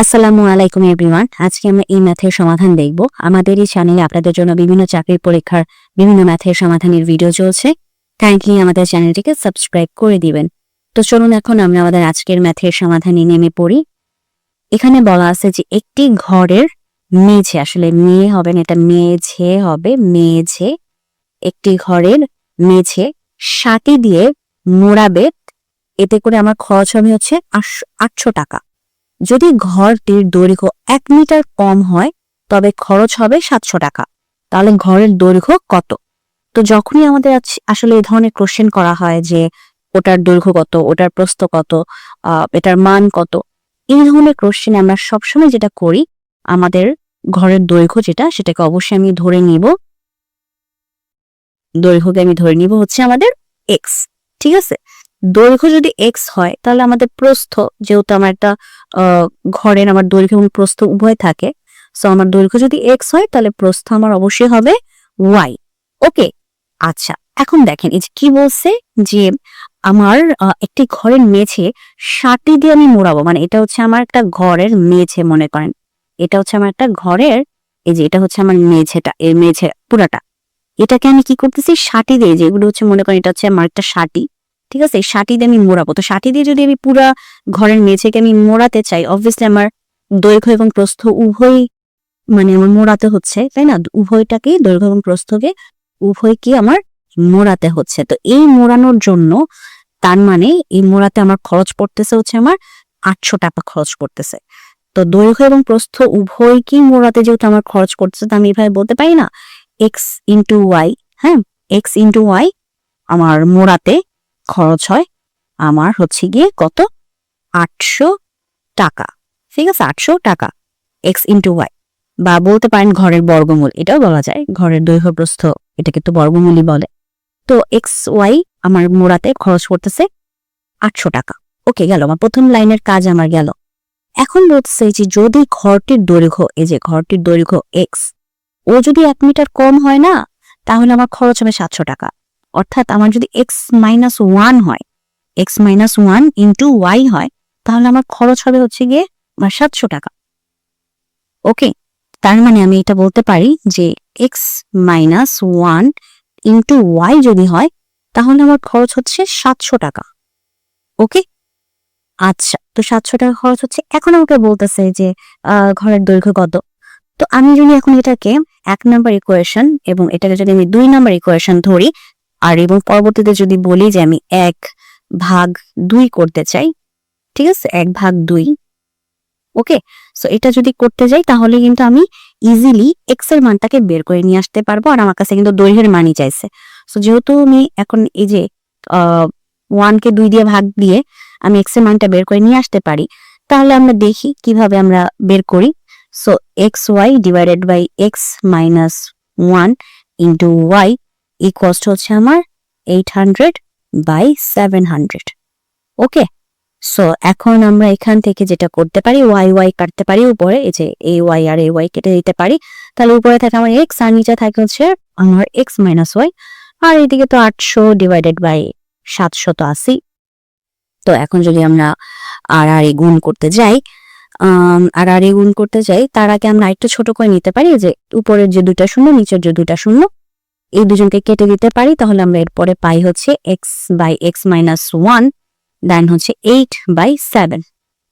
আসসালামু আলাইকুম এভরিওয়ান। আজকে আমরা এই ম্যাথের সমাধান দেখব। আমাদের এই চ্যানেলে আপনাদের জন্য বিভিন্ন চাকরির পরীক্ষার বিভিন্ন ম্যাথের সমাধানের ভিডিও চলছে। কাইন্ডলি আমাদের চ্যানেলটিকে সাবস্ক্রাইব করে দিবেন। তো চলুন এখন আমরা আমাদের আজকের ম্যাথের সমাধানে নেমে পড়ি। এখানে বলা আছে যে একটি ঘরের মেঝে, আসলে মেয়ে হবে না, এটা মেঝে হবে, মেঝে, একটি ঘরের মেঝে, সাটি দিয়ে মোড়াবে এতে করে আমার খরচ হবে হচ্ছে আটশো টাকা। যদি ঘরটির দৈর্ঘ্য এক মিটার কম হয়, তবে খরচ হবে সাতশো টাকা। তাহলে ঘরের দৈর্ঘ্য কত? তো যখনই আমাদের আসলে এই ধরনের কোশ্চেন করা হয় যে, ওটার দৈর্ঘ্য কত? ওটার প্রস্থ কত? এটার মান কত? এই ধরনের কোশ্চেন আমরা সবসময় যেটা করি, আমাদের ঘরের দৈর্ঘ্য যেটা, সেটাকে অবশ্যই আমি ধরে নিব। দৈর্ঘ্যকে আমি ধরে নিব হচ্ছে আমাদের এক্স ঠিক আছে? দৈর্ঘ্য যদি এক্স হয়, তাহলে আমাদের প্রস্থ, যেহেতু আমার একটা ঘরের আমার দৈর্ঘ্য এবং প্রস্থ উভয় থাকে সো আমার দৈর্ঘ্য যদি এক্স হয়, তাহলে প্রস্থ আমার অবশ্যই হবে ওয়াই ওকে আচ্ছা এখন দেখেন, এই যে কি বলছে? যে আমার একটি ঘরের মেঝে ষাটি দিয়ে আমি মোড়াবো মানে এটা হচ্ছে আমার একটা ঘরের মেঝে, মনে করেন। এটা হচ্ছে আমার একটা ঘরের, এই যে এটা হচ্ছে আমার মেঝেটা, এই মেঝে পুরাটা। এটাকে আমি কি করতেছি? ষাটি দিয়ে, যেগুলো হচ্ছে, মনে করেন, এটা হচ্ছে আমার একটা ষাটি। ঠিক আছে? ষাটি দিয়ে আমি মোড়াবো। তো ষাটি দিয়ে যদি আমি পুরা ঘরের মেঝেকে আমি মোড়াতে চাই অবভিয়াসলি আমার দৈর্ঘ্য এবং প্রস্থ উভয় মানে আমার মোড়াতে হচ্ছে, তাই না? উভয়টাকেই দৈর্ঘ্য এবং প্রস্থকে উভয়কে আমার মোড়াতে হচ্ছে। তো এই মোড়ানোর জন্য তার মানে এই মোড়াতে আমার খরচ পড়তেছে হচ্ছে আমার আটশো টাকা খরচ পড়তেছে। তো দৈর্ঘ্য এবং প্রস্থ উভয়কেই মোড়াতে যেহেতু আমার খরচ করতেছে তো আমি এভাবে বলতে পারি না? এক্স ইন্টু ওয়াই হ্যাঁ? এক্স ইন্টু ওয়াই আমার মোড়াতে খরচ হয়, আমার হচ্ছে গিয়ে কত? আটশো টাকা। ঠিক আছে, আটশো টাকা। এক্স ইন্টু ওয়াই বা বলতে পারেন ঘরের বর্গমূল, এটাও বলা যায়। ঘরের দৈর্ঘ্য প্রস্থ এটাকে তো বর্গমূলই বলে। তো এক্স ওয়াই আমার মোড়াতে খরচ করতেছে আটশো টাকা। ওকে গেল, আমার প্রথম লাইনের কাজ আমার গেল। এখন বলতেছে যে যদি ঘরটির দৈর্ঘ্য, এই যে ঘরটির দৈর্ঘ্য এক্স ও যদি এক মিটার কম হয় না, তাহলে আমার খরচ হবে সাতশো টাকা। অর্থাৎ আমার যদি এক্স মাইনাস ওয়ান হয় x minus one into y হয়, তাহলে আমার খরচ হবে হচ্ছে গিয়ে সাতশো টাকা। ওকে, তার মানে আমি এটা বলতে পারি যে x minus one into y যদি হয়, তাহলে আমার খরচ হচ্ছে সাতশো টাকা। ওকে? আচ্ছা তো সাতশো টাকা খরচ হচ্ছে, এখন আমাকে বলতেছে যে ঘরের দৈর্ঘ্য কত? তো আমি যদি এখন এটাকে এক নাম্বার ইকুয়েশন এবং এটাকে যদি আমি দুই নাম্বার ইকুয়েশন ধরি আর এবং পরবর্তীতে যদি বলি যে আমি এক ভাগ দুই করতে চাই, ঠিক আছে? এক ভাগ দুই, ওকে? সো এটা যদি করতে যাই, তাহলে কিন্তু আমি ইজিলি এক্সের মানটাকে বের করে নিয়ে আসতে পারব আর আমার কাছে কিন্তু দৈর্ঘ্যের মানই চাইছে। সো যেহেতু আমি এখন এই যে ওয়ান কে দুই দিয়ে ভাগ দিয়ে আমি এক্সের মানটা বের করে নিয়ে আসতে পারি, তাহলে আমরা দেখি কীভাবে আমরা বের করি। So x y divided by x minus one into y equals হচ্ছে আমার eight hundred by seven hundred okay so এখন আমরা এখান থেকে যেটা করতে পারি ওয়াই ওয়াই কাটতে পারি উপরে, এই যে A Y R A Y কেটে দিতে পারি, তাহলে উপরে থাকে আমার এক্স আর নিচে থাকে হচ্ছে আমার এক্স মাইনাস ওয়াই আর এদিকে তো আটশো ডিভাইডেড বাই সাতশো তো আশি তো এখন যদি আমরা আর আর গুণ করতে যাই আর আর গুণ করতে যাই, তার আগে আমরা একটু ছোট করে নিতে পারি যে উপরের যে দুইটা শূন্য, নিচের যে দুটা শূন্য এই দুজনকে কেটে দিতে পারি, তাহলে আমরা এরপরে পাই হচ্ছে x by x minus one then হচ্ছে এইট বাই সেভেন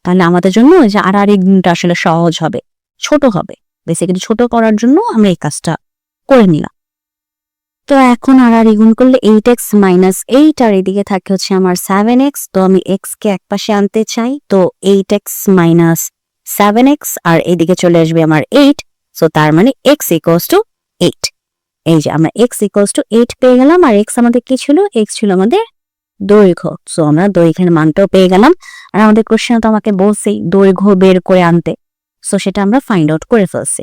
তাহলে আমাদের জন্য যে আর আর গুণটা আসলে সহজ হবে, ছোট হবে। বেসিক্যালি ছোট করার জন্য আমরা এই কাজটা করে নিলাম। তো এখন আর আর গুণ করলে এইট এক্স মাইনাস এইট আর এদিকে থাকে হচ্ছে আমার সেভেন এক্স তো আমি এক্স কে এক পাশে আনতে চাই, তো eight x minus seven x আর এদিকে চলে আসবে আমার এইট সো তার মানে এক্স ইকোয়াস টু এইট এই যে আমরা এক্স ইকোয়ালস টু এইট পেয়ে গেলাম, আর এক্স আমাদের কি ছিল? এক্স ছিল আমাদের দৈর্ঘ্য। সো আমরা দৈর্ঘ্যের মানটাও পেয়ে গেলাম। আর আমাদের কোশ্চেন তো আমাকে বলছেই, দৈর্ঘ্য বের করে আনতে। সো সেটা আমরা ফাইন্ড আউট করে ফেলছি।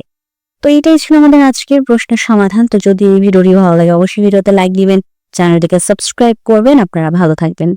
তো এটাই ছিল আমাদের আজকের প্রশ্নের সমাধান। তো যদি এই ভিডিওটি ভালো লাগে, অবশ্যই ভিডিওতে লাইক দিবেন, চ্যানেলটিকে সাবস্ক্রাইব করবেন। আপনারা ভালো থাকবেন।